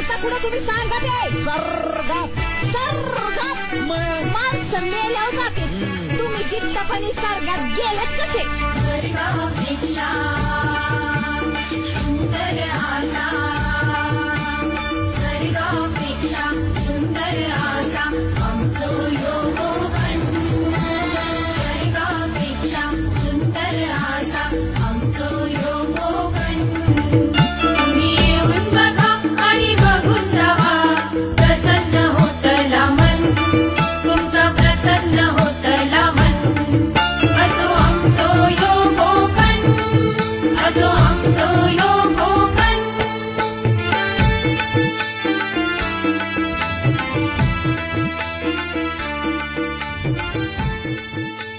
चालता पुढे तुम्ही सांगा ते सर्गात माणसं मेल्यावर जाते तुम्ही सर्गात गेलेत कसे? Música